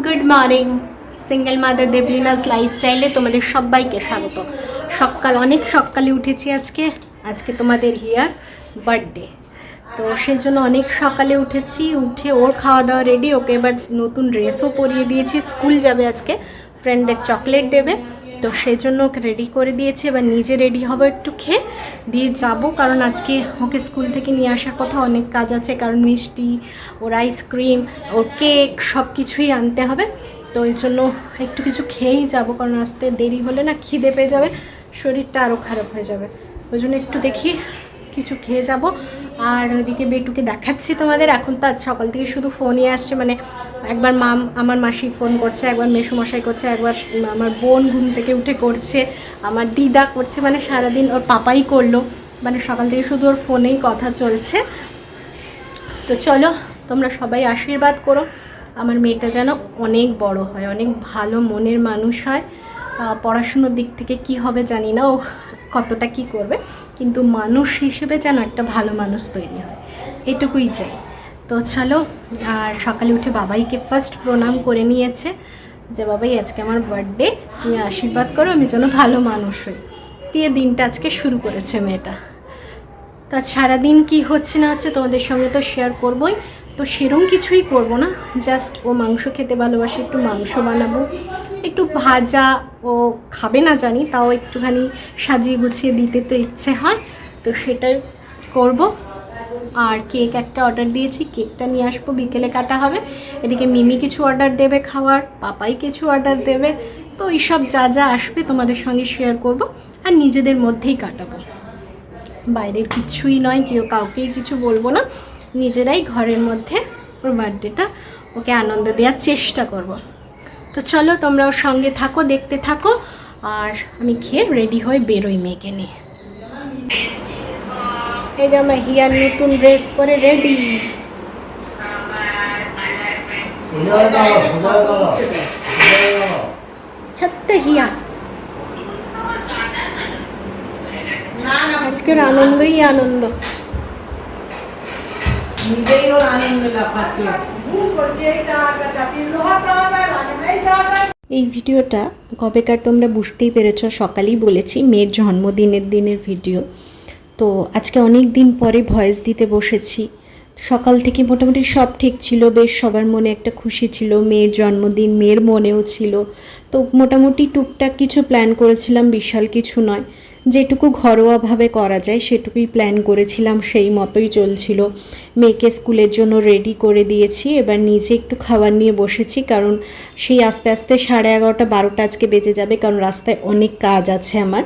Good morning single mother Debalina's লাইফস্টাইলে তোমাদের সবাইকে স্বাগত। সকাল, অনেক সকালে উঠেছি আজকে। আজকে তোমাদের হিয়ার বার্থডে তো সেই জন্য অনেক সকালে উঠেছি, উঠে ওর খাওয়া দাওয়া রেডি ওকে এবার নতুন ড্রেসও পরিয়ে দিয়েছি। স্কুল যাবে আজকে ফ্রেন্ডদের চকলেট দেবে। তো সেই জন্য ওকে রেডি করে দিয়েছি। এবার নিজে রেডি হব একটু খেয়ে, দিয়ে যাব। কারণ আজকে ওকে স্কুল থেকে নিয়ে আসার পথে অনেক কাজ আছে, কারণ মিষ্টি, ওর আইসক্রিম ওর কেক সব কিছুই আনতে হবে। তো এই জন্য একটু কিছু খেয়েই যাব, কারণ আসতে দেরি হলে না খিদে পেয়ে যাবে, শরীরটা আরও খারাপ হয়ে যাবে। ওই জন্য একটু দেখি কিছু খেয়ে যাব। আর ওইদিকে বেটুকে দেখাচ্ছি তোমাদের। এখন তো আজ সকাল থেকে শুধু ফোনই আসছে মানে একবার মাম আমার মাসি ফোন করছে, একবার মেসুমশাই করছে, একবার আমার বোন ঘুম থেকে উঠে করছে, আমার দিদা করছে মানে সারাদিন ওর পাপাই করল মানে সকাল থেকে শুধু ওর ফোনেই কথা চলছে। তো চলো, তোমরা সবাই আশীর্বাদ করো, আমার মেয়েটা যেন অনেক বড় হয়, অনেক ভালো মনের মানুষ হয়। পড়াশুনোর দিক থেকে কি হবে জানি না, ও কতটা কি করবে, কিন্তু মানুষ হিসেবে যেন একটা ভালো মানুষ তৈরি হয়, এটুকুই চাই। তো চলো, আর সকালে উঠে বাবাইকে ফার্স্ট প্রণাম করে নিয়েছে যে, বাবাই, আজকে আমার বার্থডে তুমি আশীর্বাদ করো, আমি যেন ভালো মানুষ হই। দিয়ে দিনটা আজকে শুরু করেছে মেয়েটা। তা সারাদিন কি হচ্ছে না হচ্ছে তোমাদের সঙ্গে তো শেয়ার করবই। তো সেরম কিছুই করব না জাস্ট ও মাংস খেতে ভালোবাসে, একটু মাংস বানাবো। একটু ভাজা ও খাবে না জানি, তাও একটুখানি সাজিয়ে গুছিয়ে দিতে তো ইচ্ছে হয়, তো সেটাই করব। আর কেক একটা অর্ডার দিয়েছি, কেকটা নিয়ে আসব, বিকেলে কাটা হবে। এদিকে মিমি কিছু অর্ডার দেবে খাওয়ার, পাপাই কিছু অর্ডার দেবে। তো এইসব যা যা আসবে তোমাদের সঙ্গে শেয়ার করব আর নিজেদের মধ্যেই কাটাবো। বাইরের কিছুই নয়, কেউ কাউকেই কিছু বলব না। নিজেরাই ঘরের মধ্যে ওর বার্থডেটা ওকে আনন্দ দেওয়ার চেষ্টা করব। তো চলো তোমরা ওর সঙ্গে থাকো, দেখতে থাকো। আর আমি খেয়ে রেডি হয়ে বেরোই মেয়েকে নিয়ে। এই যে আমার হিয়ার নতুন ড্রেস পরে রেডি ছত্ত হিয়া আজকের আনন্দই আনন্দ। নিজেই ওর আনন্দ লাফাচ্ছে এই ভিডিওটা কবেকার তোমরা বুঝতেই পেরেছ সকালেই বলেছি মেয়ের জন্মদিনের দিনের ভিডিও। তো আজকে অনেক দিন পরে ভয়েস দিতে বসেছি। সকাল থেকে মোটামুটি সব ঠিক ছিল, বেশ সবার মনে একটা খুশি ছিল, মেয়ের জন্মদিন, মেয়ের মনেও ছিল। তো মোটামুটি টুকটাক কিছু প্ল্যান করেছিলাম, বিশাল কিছু নয়। যেটুকু ঘরোয়াভাবে করা যায়, সেটুকুই প্ল্যান করেছিলাম, সেই মতোই চলছিল। মেয়েকে স্কুলের জন্য রেডি করে দিয়েছি, এবার নিজে একটু খাবার নিয়ে বসেছি, কারণ সেই আস্তে আস্তে সাড়ে এগারোটা, বারোটা আজকে বেজে যাবে, কারণ রাস্তায় অনেক কাজ আছে আমার।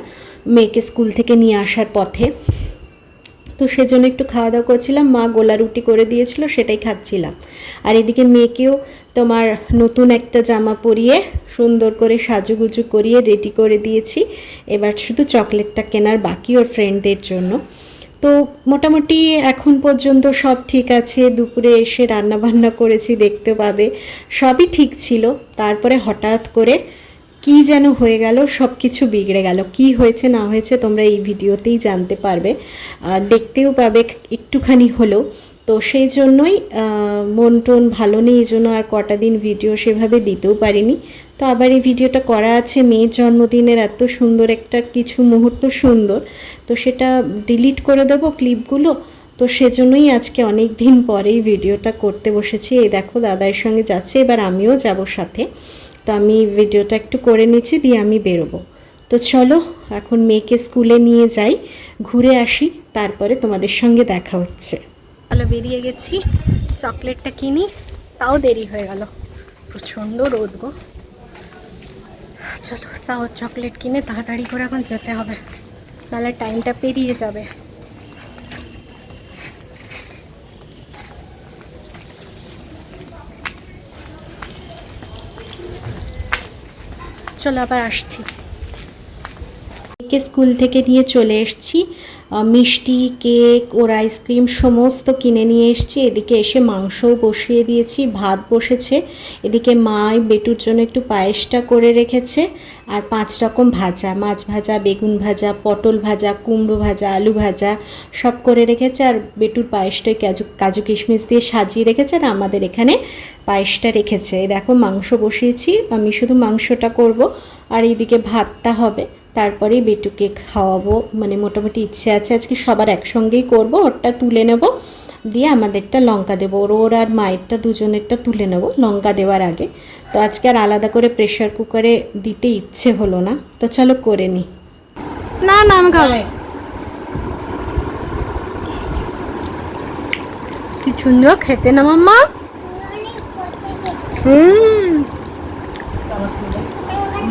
মেয়েকে স্কুল থেকে নিয়ে আসার পথে। তো সেজন্য একটু খাওয়া দাওয়া করছিলাম। মা গোলা রুটি করে দিয়েছিল, সেটাই খাচ্ছিলাম। আর এদিকে মেয়েকেও তোমার নতুন একটা জামা পরিয়ে সুন্দর করে সাজুগুজু করিয়ে রেডি করে দিয়েছি। এবার শুধু চকলেটটা কেনার বাকি ওর ফ্রেন্ডদের জন্য। তো মোটামুটি এখন পর্যন্ত সব ঠিক আছে। দুপুরে এসে রান্না বান্না করেছি, দেখতে পাবে। সবই ঠিক ছিল। তারপরে হঠাৎ করে কি যেন হয়ে গেল সব কিছু বিগড়ে গেল। কি হয়েছে, না হয়েছে তোমরা এই ভিডিওতেই জানতে পারবে। দেখতেও পাবে একটুখানি হলেও তো সেই জন্যই মন টন ভালো নেই, এই জন্য আর কটা দিন ভিডিও সেভাবে দিতেও পারিনি। তো আবার এই ভিডিওটা করা আছে, মেয়ের জন্মদিনের এত সুন্দর একটা কিছু মুহূর্ত সুন্দর। তো সেটা ডিলিট করে দেবো ক্লিপগুলো। তো সেজন্যই আজকে অনেক দিন পরেই ভিডিওটা করতে বসেছি। এই দেখো, দাদার সঙ্গে যাচ্ছে, এবার আমিও যাব সাথে। তো আমি ভিডিওটা একটু করে নিচ্ছি, দিয়ে আমি বেরোবো। তো চলো, এখন মেয়েকে স্কুলে নিয়ে যাই, ঘুরে আসি, তারপরে তোমাদের সঙ্গে দেখা হচ্ছে। চলো বেরিয়ে গেছি, চকলেটটা কিনি, তাও দেরি হয়ে গেল। প্রচণ্ড রোদ গো। চলো, তাও চকলেট কিনে তাড়াতাড়ি করে এখন যেতে হবে। নাহলে টাইমটা পেরিয়ে যাবে। চলো আবার আসছি। স্কুল থেকে নিয়ে চলে এসেছি। মিষ্টি, কেক, ওর আইসক্রিম সমস্ত কিনে নিয়ে এসেছি। এদিকে এসে মাংসও বসিয়ে দিয়েছি, ভাত বসেছে। এদিকে মা বেটুর জন্য একটু পায়েসটা করে রেখেছে। আর পাঁচ রকম ভাজা, মাছ ভাজা, বেগুন ভাজা, পটল ভাজা, কুমড়ো ভাজা, আলু ভাজা সব করে রেখেছে আর বেটুর পায়েসটাই কাজু কাজু কিশমিশ দিয়ে সাজিয়ে রেখেছে আর আমাদের এখানে পায়েসটা রেখেছে। দেখো মাংস বসিয়েছি, আমি শুধু মাংসটা করব আর এইদিকে ভাতটা হবে। তারপরেই বেটুকে খাওয়াবো মানে মোটামুটি ইচ্ছে আছে আজকে সবার একসঙ্গেই করব, ওরটা তুলে নেব, দিয়ে আমাদেরটা লঙ্কা দেবো। ওর ওর আর মায়েরটা দুজনেরটা তুলে নেব লঙ্কা দেওয়ার আগে। তো আজকে আর আলাদা করে প্রেশার কুকারে দিতে ইচ্ছে হলো না। তো চলো করে নিই না না আমি খাব। কি সুন্দর খেতে না মাম্মা? হুম।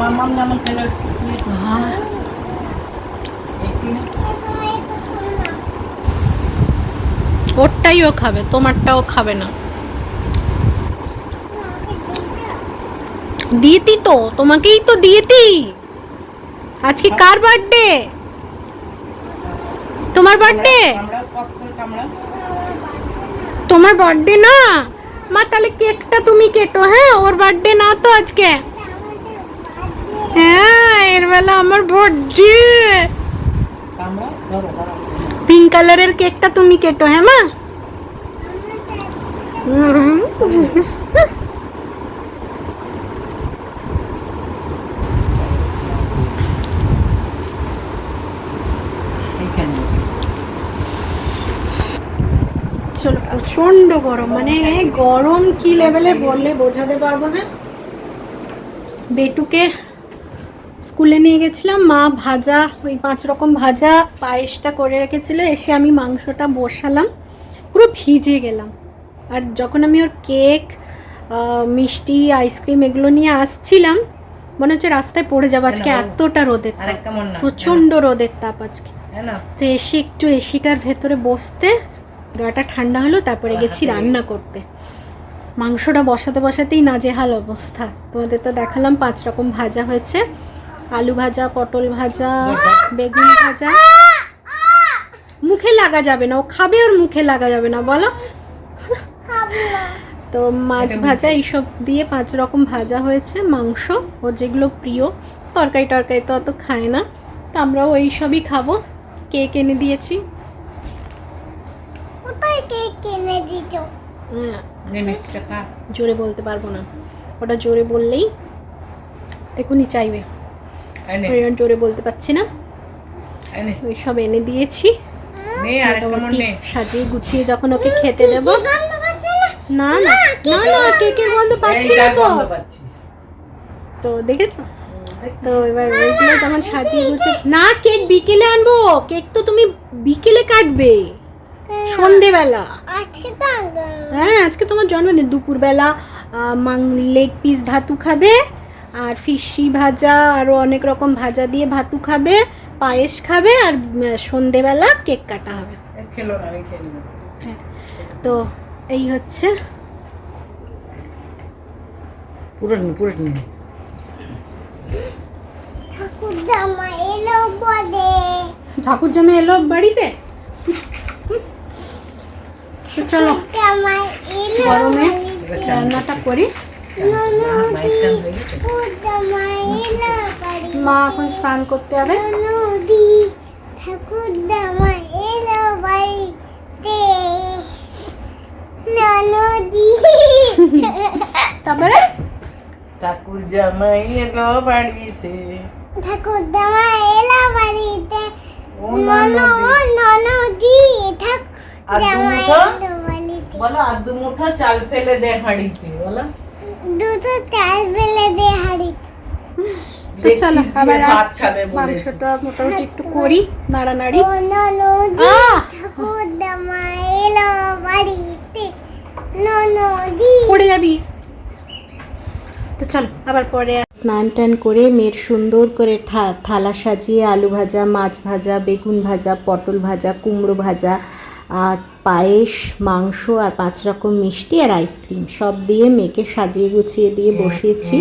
মামাম যেমন খেলো একটু ওরটাই ও খাবে তোমারটাও খাবে না। দিয়েতি তো তোমাকেই তো দিয়েতি। আজকে কার বার্থডে তোমার বার্থডে কামড়া কত করে কামড়া তোমার বার্থডে না? মা তাহলে কেকটা তুমি কেটো হ্যাঁ? ওর বার্থডে না তো আজকে? হ্যাঁ এর বেলা আমার বার্থডে কামড়া ধরো ধরো। পিঙ্ক কালারের কেকটা তুমি কেটো হ্যাঁ মা? হুম। এইখানে চলো প্রচণ্ড গরম মানে গরম কি লেভেলে বললে বোঝাতে পারব না। বেটুকে স্কুলে নিয়ে গেছিলাম মা ভাজা ওই পাঁচ রকম ভাজা পায়েসটা করে রেখেছিল এসে আমি মাংসটা বসালাম পুরো ভিজে গেলাম। আর যখন আমি ওর কেক মিষ্টি আইসক্রিম এগুলো নিয়ে আসছিলাম মনে হচ্ছে রাস্তায় পড়ে যাব আজকে এতটা রোদের তাপ প্রচণ্ড রোদের তাপ আজকে। হ্যাঁ তো এসে একটু এসিটার ভেতরে বসতে গাটা ঠান্ডা হলো তারপরে গেছি রান্না করতে। মাংসটা বসাতে বসাতেই নাজেহাল অবস্থা। তোমাদের তো দেখালাম পাঁচ রকম ভাজা হয়েছে। আলু ভাজা পটল ভাজা বেগুন ভাজা। মুখে লাগা যাবে না ও খাবে ওর মুখে লাগা যাবে না বলো। তো মাছ ভাজা এইসব দিয়ে পাঁচ রকম ভাজা হয়েছে মাংস ও যেগুলো প্রিয়। তরকারি টরকারি তো অত খায় না। তো আমরাও ওই সবই খাব। কেক এনে দিয়েছি। কেক কিনে দিত হ্যাঁ, জোরে বলতে পারব না। ওটা জোরে বললেই এখনই চাইবে। জোরে বলতে পারছি না। ওই সব এনে দিয়েছি। সাজিয়ে গুছিয়ে যখন ওকে খেতে দেবো। না? না না না না কেকের গন্ধ পাচ্ছি? না তো। তো দেখেছ? তো এবার ওইগুলো যখন সাজিয়ে গুছিয়ে না কেক বিকেলে আনব। কেক তো তুমি বিকেলে কাটবে। সন্ধেবেলা। আজকে তো আনলাম হ্যাঁ আজকে তোমার জন্মদিন। দুপুরবেলা মাং লেগ পিস ভাতু খাবে আর ফিশি ভাজা আরও অনেক রকম ভাজা দিয়ে ভাতু খাবে পায়েস খাবে আর সন্ধেবেলা কেক কাটা হবে। হ্যাঁ তো এই হচ্ছে। পুরো পুরো ঠাকুর জামা এলো ঠাকুর জামে এলো বাড়িতে? তো চলো। জামা এলো গরমে এবার চান রান্নাটা করি। মায়ের চান হয়ে গেছে ঠাকুর জামা এলো বাড়ি মা এখন স্নান করতে হবে নদী ঠাকুর জামা এলো বাড়িতে নদী তারপরে? ঠাকুর জামাই এলো বাড়িতে। ঠাকুর জামা এলো বাড়িতে ও না নদী। নদী ঠাকুর আর জামা দুটো? এলো বাড়িতে বলো আর দু মুঠো চাল ফেলে দে হাঁড়িতে বলো। দুটো চাল ফেলে দে হাড়িতে। তো চলো আবার। মাংসটা মোটামুটি একটু করি নাড়ানাড়ি। পড়ে যাবি। তো চলো আবার পরে স্নান টান করে মেয়ের সুন্দর করে থা- থালা সাজিয়ে আলু ভাজা মাছ ভাজা বেগুন ভাজা পটল ভাজা কুমড়ো ভাজা পায়েস মাংস আর পাঁচ রকম মিষ্টি আর আইসক্রিম সব দিয়ে মেয়েকে সাজিয়ে গুছিয়ে দিয়ে বসিয়েছি।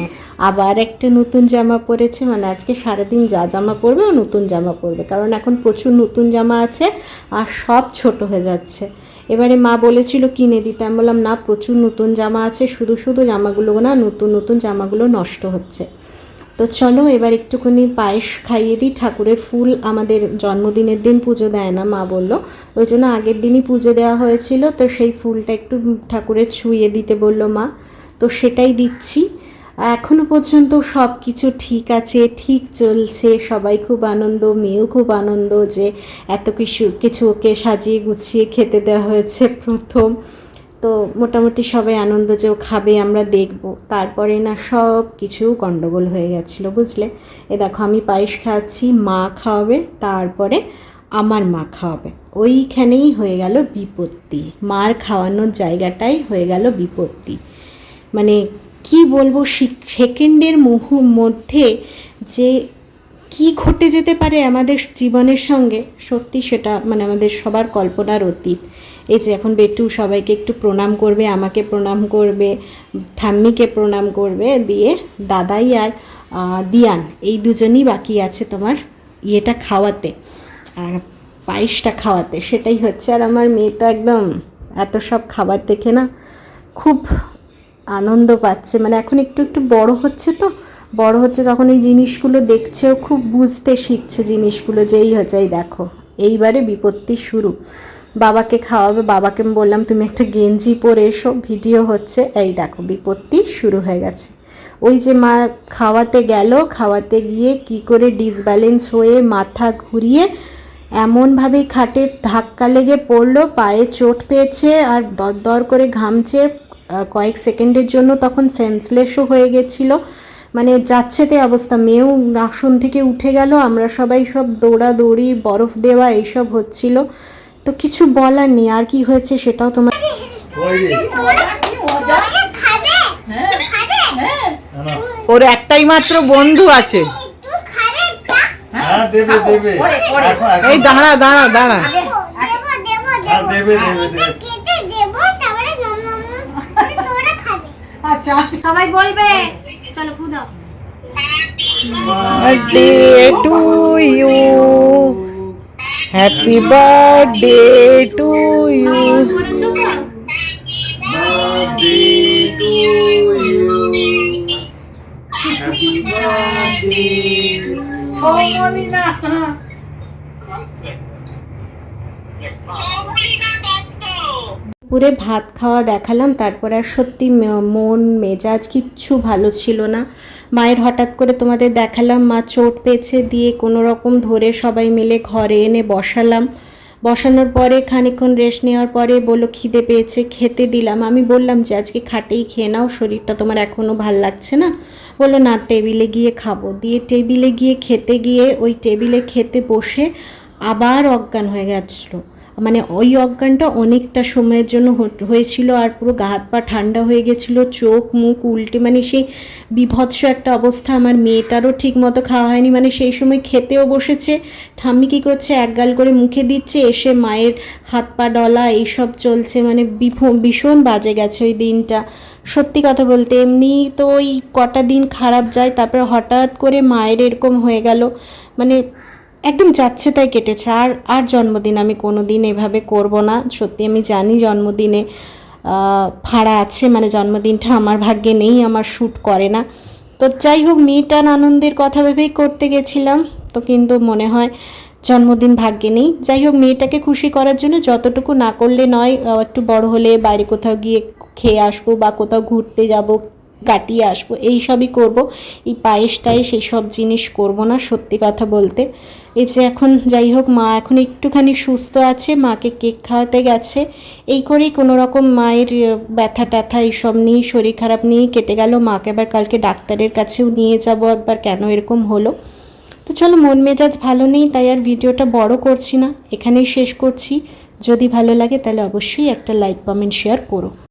আবার একটা নতুন জামা পরেছে মানে আজকে সারাদিন যা জামা পরবে ও নতুন জামা পরবে কারণ এখন প্রচুর নতুন জামা আছে আর সব ছোট হয়ে যাচ্ছে। এবারে মা বলেছিল কিনে দিতে আমি বললাম না প্রচুর নতুন জামা আছে শুধু শুধু জামাগুলো না নতুন নতুন জামাগুলো নষ্ট হচ্ছে। তো চলো এবার একটুখানি পায়েস খাইয়ে দিই। ঠাকুরের ফুল আমাদের জন্মদিনের দিন পুজো দেয় না, মা বলল। ওই জন্য আগের দিনই পুজো দেওয়া হয়েছিল, তো সেই ফুলটা একটু ঠাকুরের ছুঁয়ে দিতে বলল মা। তো সেটাই দিচ্ছি। এখনও পর্যন্ত সব কিছু ঠিক আছে, ঠিক চলছে। সবাই খুব আনন্দ, মেয়েও খুব আনন্দ যে এত কিছু কিছু ওকে সাজিয়ে গুছিয়ে খেতে দেওয়া হয়েছে প্রথম। তো মোটামুটি সবাই আনন্দ যে ও খাবে, আমরা দেখব। তারপরে না সব কিছু গণ্ডগোল হয়ে গেছিল, বুঝলে? এ দেখো, আমি পায়েস খাচ্ছি, মা খাওয়াবে, তারপরে আমার মা খাওয়াবে। ওইখানেই হয়ে গেল বিপত্তি। মার খাওয়ানোর জায়গাটাই হয়ে গেল বিপত্তি। মানে কি বলব সেকেন্ডের মুহু মধ্যে যে কি ঘটে যেতে পারে আমাদের জীবনের সঙ্গে? সত্যি সেটা মানে আমাদের সবার কল্পনার অতীত। এই যে এখন বেটু সবাইকে একটু প্রণাম করবে, আমাকে প্রণাম করবে, ঠাম্মিকে প্রণাম করবে, দিয়ে দাদাই আর দিয়ান, এই দুজনই বাকি আছে তোমার ইয়েটা খাওয়াতে আর পায়েসটা খাওয়াতে। সেটাই হচ্ছে আর আমার মেয়েটা একদম এত সব খাবার দেখে না খুব আনন্দ পাচ্ছে। মানে এখন একটু একটু বড় হচ্ছে তো বড় হচ্ছে যখন এই জিনিসগুলো দেখছেও খুব বুঝতে শিখছে জিনিসগুলো যে এই হচ্ছে, এই দেখো, এইবারে বিপত্তি শুরু। বাবাকে খাওয়াবে, বাবাকে বললাম, তুমি একটা গেঞ্জি পরে এসো, ভিডিও হচ্ছে, এই দেখো, বিপত্তি শুরু হয়ে গেছে। ওই যে মা খাওয়াতে গেল, খাওয়াতে গিয়ে কি করে ডিসব্যালেন্স হয়ে মাথা ঘুরিয়ে এমনভাবেই খাটে, ধাক্কা লেগে পড়ল, পায়ে চোট পেয়েছে আর দর দর করে ঘামছে। কয়েক সেকেন্ডের জন্য তখন সেন্সলেসও হয়ে গেছিল। মানে যাচ্ছে তে অবস্থা। মেয়েও আসন থেকে উঠে গেল আমরা সবাই সব দৌড়াদৌড়ি বরফ দেওয়া এইসব হচ্ছিল। তো কিছু বলার নেই আর কি হয়েছে সেটাও তোমার ওই রে খাবে খাবে না, না। ওর একটাই মাত্র বন্ধু আছে। একটু খাবে তা হ্যাঁ দেবে দেবে এই দাঁড়া দাঁড়া দাঁড়া। দেবো দেবো দেবো। হ্যাঁ, তোরা খাবে সবাই বলবে। চলো খুদাও you happy birthday to you করেছ তো Birthday to you. Happy birthday. পুরে ভাত খাওয়া দেখালাম, তারপরে আর সত্যি মন, মেজাজ কিচ্ছু ভালো ছিল না। মায়ের হঠাৎ করে তোমাদের দেখালাম, মা চোট পেয়েছে দিয়ে কোনো রকম ধরে সবাই মিলে ঘরে এনে বসালাম। বসানোর পরে খানিকক্ষণ রেস্ট নেওয়ার পরে বলল, খিদে পেয়েছে, খেতে দিলাম। আমি বললাম, যে আজকে খাটেই খেয়ে নাও, শরীরটা তোমার এখনও ভালো লাগছে না? বলল, না, টেবিলে গিয়ে খাব। দিয়ে টেবিলে গিয়ে খেতে গিয়ে ওই টেবিলে খেতে বসে আবার অজ্ঞান হয়ে গেছিল। মানে ওই অজ্ঞানটা অনেকটা সময়ের জন্য হয়েছিল আর পুরো গা হাত পা ঠান্ডা হয়ে গেছিল, চোখ, মুখ, উল্টে মানে সেই বিভৎস একটা অবস্থা আমার মেয়েটারও ঠিক মতো খাওয়া হয়নি। মানে সেই সময় খেতেও বসেছে, ঠাম্মি কী করছে, এক গাল করে মুখে দিচ্ছে, এসে মায়ের হাত পা ডলা, এইসব চলছে মানে ভীষণ বাজে গেছে ওই দিনটা। সত্যি কথা বলতে, এমনি তো ওই কটা দিন খারাপ যায়, তারপরে হঠাৎ করে মায়ের এরকম হয়ে গেল। মানে একদম যাচ্ছে তাই কেটেছে। আর আর জন্মদিন আমি কোনো দিন এভাবে করব না। সত্যি আমি জানি জন্মদিনে ফাঁড়া আছে মানে জন্মদিনটা আমার ভাগ্যে নেই, আমার শ্যুট করে না। তো যাই হোক মেয়েটার আনন্দের কথা ভেবেই করতে গেছিলাম। তো কিন্তু মনে হয় জন্মদিন ভাগ্যে নেই। যাই হোক, মেয়েটাকে খুশি করার জন্য যতটুকু না করলে নয় একটু বড় হলে বাইরে কোথাও গিয়ে খেয়ে আসব বা কোথাও ঘুরতে যাব কাটিয়ে আসব। এই সবই করব। এই পায়েস টায়েস এইসব জিনিস করব না, সত্যি কথা বলতে। এই যে এখন যাই হোক, মা এখন একটুখানি সুস্থ আছে, মাকে কেক খাওয়াতে গেছে। এই করেই কোনো রকম মায়ের ব্যথা ট্যাথা এইসব নিয়েই, শরীর খারাপ নিয়েই কেটে গেল। মাকে আবার কালকে ডাক্তারের কাছেও নিয়ে যাব একবার, কেন এরকম হলো? তো চলো, মন মেজাজ ভালো নেই, তাই আর ভিডিওটা বড় করছি না। এখানেই শেষ করছি। যদি ভালো লাগে তাহলে অবশ্যই একটা লাইক, কমেন্ট, শেয়ার করো।